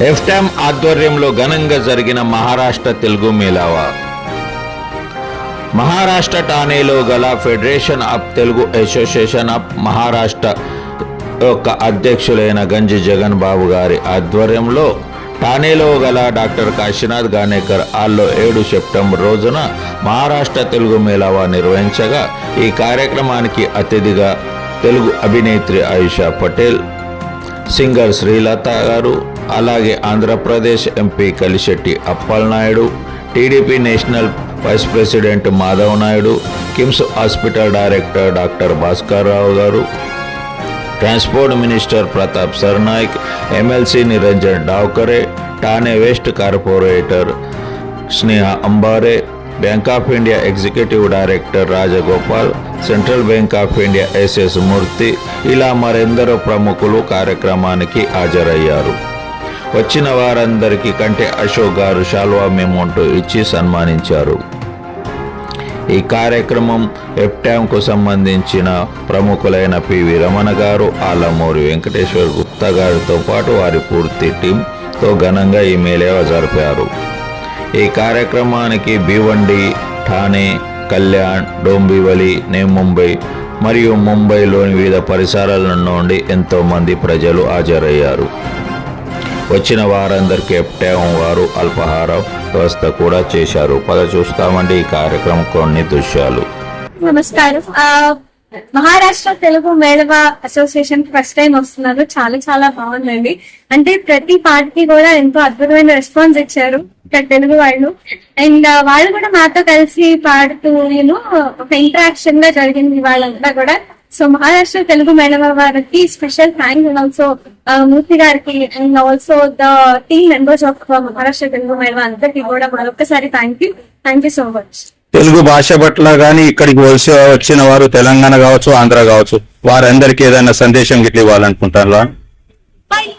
ఎఫ్టామ్ ఆధ్వర్యంలో ఘనంగా జరిగిన మహారాష్ట్ర తెలుగు మేళావా. మహారాష్ట్ర ఠానేలో గల federation of Telugu association of Maharashtra యొక్క అధ్యక్షులైన గంజి జగన్ బాబు గారి ఆధ్వర్యంలో ఠానేలో గల డాక్టర్ కాశీనాథ్ గానేకర్ హాల్లో ఏడు సెప్టెంబర్ రోజున మహారాష్ట్ర తెలుగు మేళావా నిర్వహించగా ఈ కార్యక్రమానికి అతిథిగా తెలుగు అభినేత్రి ఆయుషా పటేల్ సింగర్ శ్రీలత గారు అలాగే Andhra Pradesh MP Kalisetti Appalanaidu TDP national vice president Madhav Naidu KIMS hospital director doctor Bhaskar Rao garu transport minister Pratap Sarnaik MLC Niranjan Davkhare Thane west corporator Sneha Ambare bank of India executive director Rajagopal central bank of India SS Murthy ఇలా మరెందరో ప్రముఖులు కార్యక్రమానికి హాజరయ్యారు. వచ్చిన వారందరికీ కంటే Ashok garu షాల్వా memento ఇచ్చి సన్మానించారు. ఈ కార్యక్రమం ఎఫ్టామ్కు సంబంధించిన ప్రముఖులైన పివి రమణ గారు ఆలమూరి వెంకటేశ్వర్ గుప్తా గారితో పాటు వారి పూర్తి టీంతో ఘనంగా ఈ మేళావ జరిపారు. ఈ కార్యక్రమానికి భివండి ఠానే కళ్యాణ్ డోంబివలి న్యూ ముంబై మరియు ముంబైలోని వివిధ పరిసరాల నుండి ఎంతోమంది ప్రజలు హాజరయ్యారు. వచ్చిన వారందరికీ ఎప్టాం వారు అల్పాహార వ్యవస్థ కూడా చేశారు. పద చూస్తామండి ఈ కార్యక్రమం కొన్ని దృశ్యాలు. నమస్కారం. Maharashtra Telugu Melava association first time వస్తున్నారు. చాలా చాలా బాగుందండి. అంటే ప్రతి పార్టీకి కూడా ఎంతో అద్భుతమైన రెస్పాన్స్ ఇచ్చారు తెలుగు వాళ్ళు. అండ్ వాళ్ళు కూడా మాతో కలిసి పాడుతూ నేను ఒక ఇంటరాక్షన్గా జరిగింది వాళ్ళంతా కూడా. సో మహారాష్ట్ర తెలుగు మేళవ వారికి special thanks and also Murthy గారికి and also the team members of Maharashtra Telugu Melava అందరికీ కూడా మరొకసారి thank you thank you so much Telugu భాష పట్ల గాని ఇక్కడికి వలస వచ్చిన వారు తెలంగాణ కావచ్చు ఆంధ్ర కావచ్చు వారందరికీ ఏదైనా సందేశం గిట్ల ఇవ్వాలనుకుంటారా?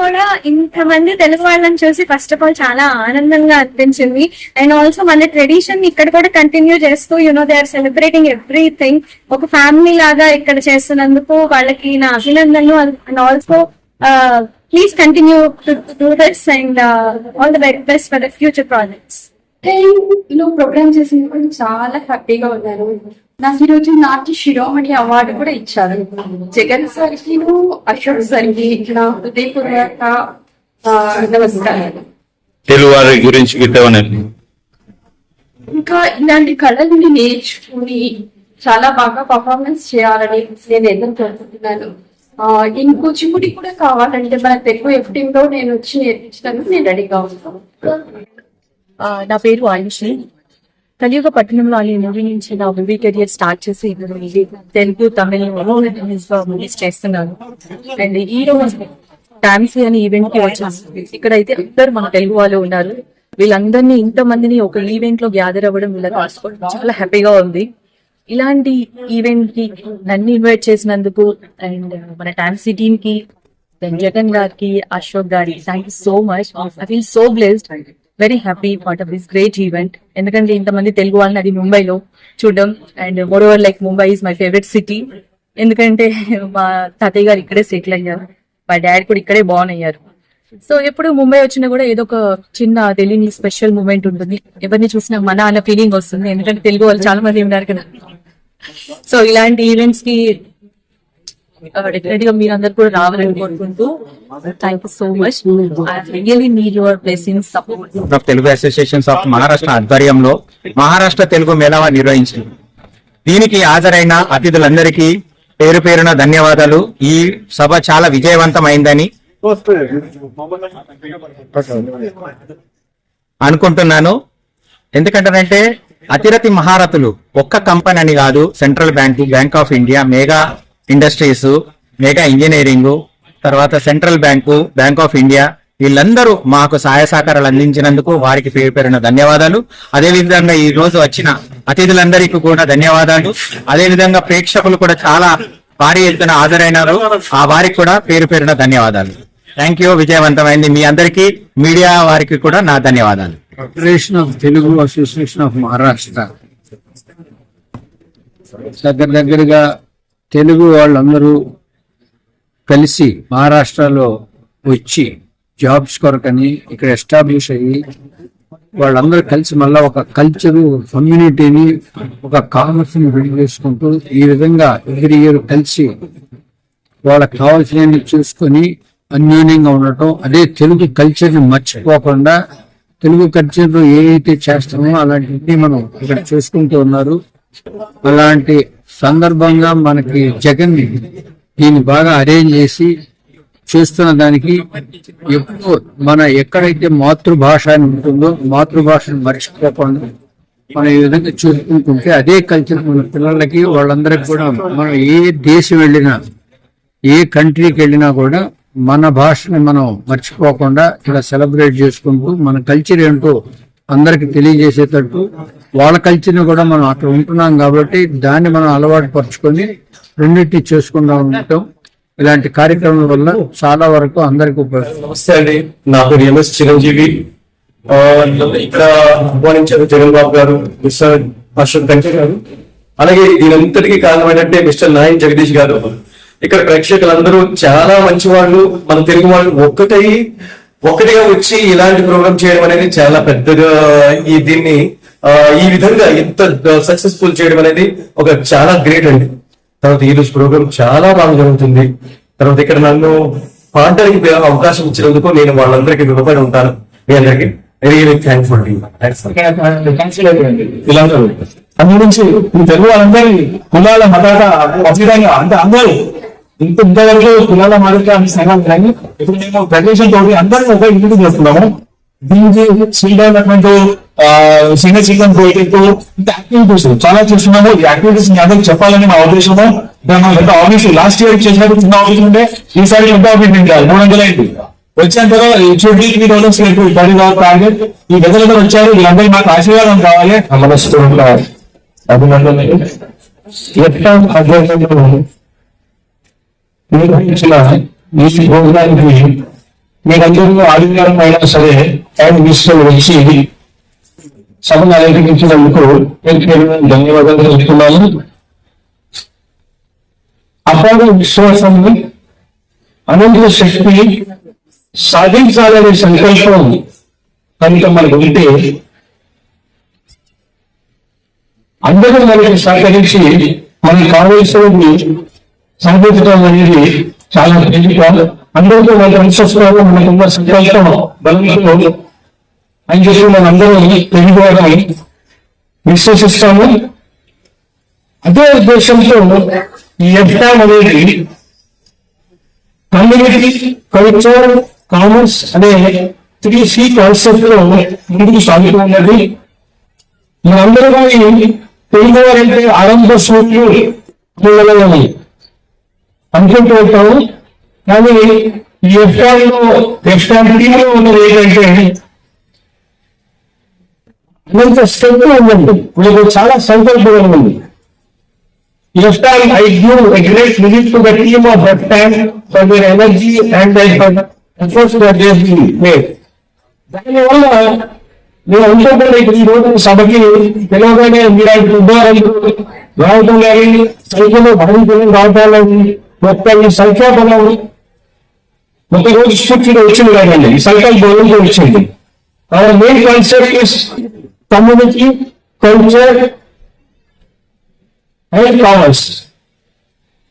కూడా ఇంతమంది తెలుగు వాళ్ళని చూసి ఫస్ట్ ఆఫ్ ఆల్ చాలా ఆనందంగా అనిపించింది. అండ్ ఆల్సో మన ట్రెడిషన్ ఇక్కడ కూడా కంటిన్యూ చేస్తూ you know they are celebrating everything ఒక ఫ్యామిలీ లాగా ఇక్కడ చేస్తున్నందుకు వాళ్ళకి నా అభినందనలు. And also please continue to do this and all the very best for the future projects లో ప్రోగ్రామ్ చేసినప్పుడు చాలా హ్యాపీగా ఉన్నాను నాకు ఈరోజు నాట్య శిరోమణి అవార్డు కూడా ఇచ్చారు. జగన్ సార్కి అశోక్ సార్కి నా హృదయపూర్వక నమస్కారాలు. గురించి ఇంకా ఇలాంటి కళల్ని నేర్చుకుని చాలా బాగా పర్ఫార్మెన్స్ చేయాలని నేను ఎదురు కోరుకుంటున్నాను కూచిపూడి కూడా కావాలంటే మన తెలుగు ఎఫ్టీమ్లో నేను వచ్చి నేర్పించడానికి నేను రెడీగా ఉంటాను. నా పేరు ఆయుషి. కలియుగ పట్టణంలో అనే మూవీ నుంచి నా మూవీ కెరియర్ స్టార్ట్ చేసి ఇప్పుడు తెలుగు తమిళ మూవీస్ చేస్తున్నాను. అండ్ ఈ రోజు ఫ్యాన్సీ అనే ఈవెంట్కి వచ్చాను. ఇక్కడైతే అందరు మన తెలుగు వాళ్ళు ఉన్నారు. వీళ్ళందరినీ ఇంత మందిని ఒక ఈవెంట్లో గ్యాదర్ అవ్వడం వీళ్ళకి చాలా హ్యాపీగా ఉంది. ఇలాంటి ఈవెంట్కి నన్ను ఇన్వైట్ చేసినందుకు అండ్ మన డాన్సీ టీమ్కి జగన్ గారికి అశోక్ గారి thank you so much I feel so blessed very happy part of this great event ఎందుకంటే ఇంతమంది తెలుగు వాళ్ళని అది ముంబైలో చూడడం and moreover like Mumbai is my favourite city ఎందుకంటే మా తాతయ్య గారు ఇక్కడే సెటిల్ అయ్యారు. మా డాడీ కూడా ఇక్కడే బాన్ అయ్యారు. సో ఎప్పుడు ముంబై వచ్చినా కూడా ఏదో ఒక చిన్న తెలియని స్పెషల్ మూమెంట్ ఉంటుంది. ఎవరిని చూసినా మన అన్న ఫీలింగ్ వస్తుంది. ఎందుకంటే తెలుగు వాళ్ళు చాలా మంది ఉన్నారు కదా. సో ఇలాంటి ఈవెంట్స్కి డెఫినెట్గా మీరు అందరు కూడా రావాలని కోరుకుంటూ thank you so much I really need your blessing support of Telugu associations of Maharashtra ఆధ్వర్యంలో మహారాష్ట్ర తెలుగు మేళావా నిర్వహించింది దీనికి హాజరైన అతిథులందరికీ పేరు పేరున ధన్యవాదాలు. ఈ సభ చాలా విజయవంతమైందని అనుకుంటున్నాను. ఎందుకంటారంటే అతిరతి మహారథులు ఒక్క కంపెనీ అని కాదు central bank bank of India mega industries mega engineering తర్వాత central bank bank of India వీళ్ళందరూ మాకు సహాయ సహకారాలు అందించినందుకు వారికి పేరు పేరున ధన్యవాదాలు. అదేవిధంగా ఈ రోజు వచ్చిన అతిథులందరికీ కూడా ధన్యవాదాలు. అదేవిధంగా ప్రేక్షకులు కూడా చాలా భారీ ఎత్తున హాజరైనారు. ఆ వారికి కూడా పేరు పేరున ధన్యవాదాలు. థ్యాంక్ యూ విజయవంతమైంది. మీ అందరికీ మీడియా వారికి కూడా నా ధన్యవాదాలు. Federation of Telugu association of Maharashtra దగ్గర దగ్గరగా తెలుగు వాళ్ళందరూ కలిసి మహారాష్ట్రలో వచ్చి జాబ్స్ కొరకని ఇక్కడ ఎస్టాబ్లిష్ అయ్యి వాళ్ళందరూ కలిసి మళ్ళీ ఒక కల్చర్ కమ్యూనిటీని ఒక కామర్స్ని బిల్డ్ చేసుకుంటూ ఈ విధంగా ఎవ్రీ ఇయర్ కలిసి వాళ్ళకి కావాల్సినవి చూసుకొని అన్యోన్యంగా ఉండటం అదే తెలుగు కల్చర్ని మర్చిపోకుండా తెలుగు కల్చర్లో ఏదైతే చేస్తామో అలాంటివి మనం ఇక్కడ చూసుకుంటూ ఉన్నారు. అలాంటి సందర్భంగా మనకి జగన్ దీన్ని బాగా అరేంజ్ చేసి చేస్తున్న దానికి ఎప్పుడు మన ఎక్కడైతే మాతృభాష అని ఉంటుందో మాతృభాషను మర్చిపోకుండా మనం ఈ విధంగా చూసుకుంటుంటే అదే కల్చర్ మన పిల్లలకి వాళ్ళందరికీ కూడా మనం ఏ దేశం వెళ్ళినా ఏ కంట్రీకి వెళ్ళినా కూడా మన భాషని మనం మర్చిపోకుండా ఇలా సెలబ్రేట్ చేసుకుంటూ మన కల్చర్ ఏంటో అందరికి తెలియజేసేటట్టు వాళ్ళ కల్చర్ని కూడా మనం అక్కడ ఉంటున్నాం కాబట్టి దాన్ని మనం అలవాటు పరుచుకొని రెండింటిని చేసుకుంటూ ఉండటం ఇలాంటి కార్యక్రమం వల్ల చాలా వరకు అందరికి ఉపయోగం. నమస్తే అండి. నా పేరు ఎంఎస్ చిరంజీవి. ఇక్కడ ఆహ్వానించారు జగన్ బాబు గారు మిస్టర్ అశోక్ కంచె గారు. అలాగే దీనంతటికి కారణమైనట్టే మిస్టర్ నాయన్ జగదీష్ గారు. ఇక్కడ ప్రేక్షకులందరూ చాలా మంచి వాళ్ళు మన తెలుగు వాళ్ళు ఒక్కటై ఒకటిగా వచ్చి ఇలాంటి ప్రోగ్రామ్ చేయడం అనేది చాలా పెద్దగా ఈ దీన్ని ఈ విధంగా ఇంత సక్సెస్ఫుల్ చేయడం అనేది ఒక చాలా గ్రేట్ అండి. తర్వాత ఈ రోజు ప్రోగ్రామ్ చాలా బాగా జరుగుతుంది. తర్వాత ఇక్కడ నన్ను పాడడానికి అవకాశం ఇచ్చినందుకు నేను వాళ్ళందరికీ రుణపడి ఉంటాను. మీ అందరికి రియలీ థ్యాంక్ఫుల్ అందు నుంచి ఈ తెలుగు వాళ్ళందరి కులాల మతాల ఖచ్చితంగా అంటే అందరూ ఇంత ఇంతవరకు కులాల మతాల అని సంఘం కానీ ఇప్పుడు మేము ప్రదేశం తోటి అందరం ఒక ఇంటికి చేస్తున్నాము. దీనికి స్కిల్ డెవలప్మెంట్ సీనియర్ సిటిజన్ పోయేటట్టు ఇంకా యాక్టివిటీస్ చాలా చేస్తున్నాము. ఈ యాక్టివిటీస్ మీ అందరికి చెప్పాలని మా ఉద్దేశము. పెద్ద ఆఫీస్ లాస్ట్ ఇయర్ చేసినప్పుడు చిన్న ఆఫీస్ ఉంటే ఈసారి ఎంత ఆఫీస్ ఉంటారు మూడు వందల ఏంటి వచ్చాక చూడండి త్రీ థర్టీ పడి టార్గెట్ ఈ పెద్దలందరూ వచ్చారు. వీళ్ళందరూ మాకు ఆశీర్వాదం కావాలి. మనస్ఫూర్తిగా అభినందనలు. ఎట్లా అధ్యయనంలో నిర్వహించిన ఈ ప్రోగ్రానికి మీరందరూ ఆదివారం అయినా సరే అండ్ తీసుకొని వచ్చి సభను అలంకరించినందుకు ధన్యవాదాలు తెలుసుకున్నాను అపార విశ్వాసాన్ని అనంత శక్తి సాధించాలనే సంకల్పం కనుక మనకు ఉంటే అందరూ మనకి సహకరించి మనకు కావలసినది సాధించడం అనేది చాలా తెలియక అందరితో మన విశ్వసంలో మనకున్న సంకల్పం బలంతో అని చెప్పి మనందరం తెలుగువారని విశ్వసిస్తాము అదే ఉద్దేశంతో ఈ ఎఫ్టామ్ అనేది కమ్యూనిటీ కల్చర్ కామర్స్ అనే త్రీ సి కాన్సెప్ట్లో ముందుకు సాగుతూ ఉన్నది. మనందరూ తెలుగు వారంటే ఆరంభ సూట్లు పిల్లలని అనుకుంటూ ఉంటాము. కానీ ఈ ఎఫ్ఆర్లో ఎఫ్టామ్ టీమ్లో ఉన్నది ఏంటంటే అనంత శ్రద్ధ ఉందండి మీకు చాలా సంకల్పం ఉంది Yes, time I give a great credit to the team of that time for their energy and their efforts that they have made. దానివల్ల నేను అనుకోకుండా ఇక్కడ ఈ రోజు సభకి పిలవగానే మీలాంటి ఉద్యోగాలు రావడం కానీ సంఖ్యలో భావించడం రావటాలని మొత్తం ఈ సంఖ్యాబలం ఒక రోజు స్ఫూర్తిగా వచ్చింది కదండి ఈ సంఖ్యల బలంతో వచ్చింది our main concept is community, culture, and commerce.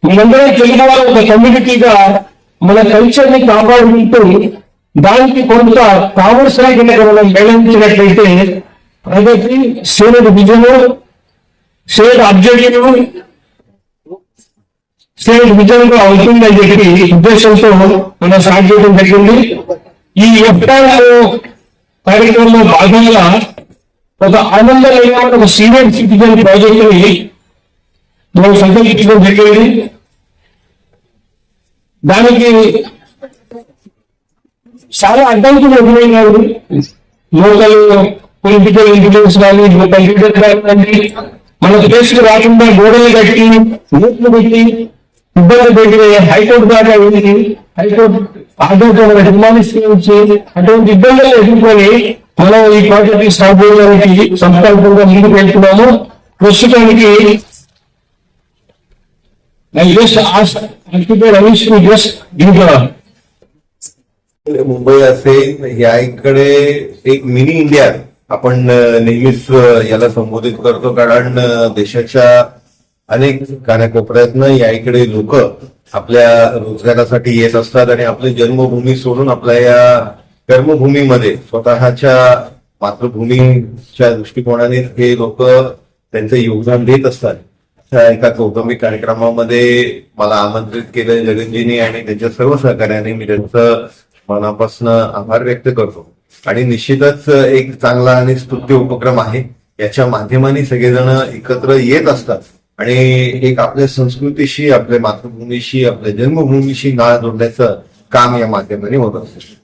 మనందరం తెలుగు వారు ఒక కమ్యూనిటీగా మన కల్చర్ని కాపాడుకుంటూ దానికి కొంత కామర్స్ కనుక మనం మేళించినట్లయితే ప్రగతి సేనది విజయము సేన అబ్జెక్టివ్ సేన విజయంగా అవుతుందని చెప్పి ఉద్దేశంతో మనం స్టార్ట్ జరిగింది ఈ ఎఫ్ఆర్ కార్యక్రమంలో భాగంగా ఒక ఆనందమైన ఒక సీనియర్ సిటిజన్ ప్రాజెక్ట్ మేము సంకల్పించడం జరిగింది? దానికి చాలా అడ్డంకులు ఎదురైనాయి. లోకల్ పొలిటికల్ ఇంటెలిజెన్స్ కానీ లోకల్ లీడర్ కానీ మన దేశం రాకుండా గోడలు కట్టి ఓట్లు పెట్టి ఇబ్బంది పెట్టి హైకోర్టు దాకా వెళ్ళి హైకోర్టు ఆర్డర్ నిర్మాణించి అటువంటి ఇబ్బందులు ఎదుర్కొని మనం ఈ ప్రాజెక్ట్ స్టార్ట్ చేయడానికి సంకల్పంగా ముందుకు వెళ్తున్నాము ప్రస్తుతానికి I just asked Architect Ramesh to just give the Mumbai असेल या इकडे एक मिनी इंडिया आपण अ, नेहमीच अ, याला संबोधित करतो कारण अ, देशाच्या अनेक कानाकोपऱ्यातनं या इकडे लोक आपल्या रोजगारासाठी येत असतात आणि आपली जन्मभूमी सोडून आपल्या या कर्मभूमीमध्ये स्वतःच्या मातृभूमीच्या दृष्टिकोनाने हे लोक त्यांचं योगदान देत असतात. त्या एका कौटुंबिक कार्यक्रमामध्ये मला आमंत्रित केलं जगनजींनी आणि त्यांच्या सर्व सहकार्याने मी त्यांचं मनापासून आभार व्यक्त करतो. आणि निश्चितच एक चांगला आणि स्तुत्य उपक्रम आहे. याच्या माध्यमाने सगळेजण एकत्र येत असतात. आणि एक आपल्या संस्कृतीशी आपल्या मातृभूमीशी आपल्या जन्मभूमीशी नाळ जोडण्याचं काम या माध्यमाने होत असतं.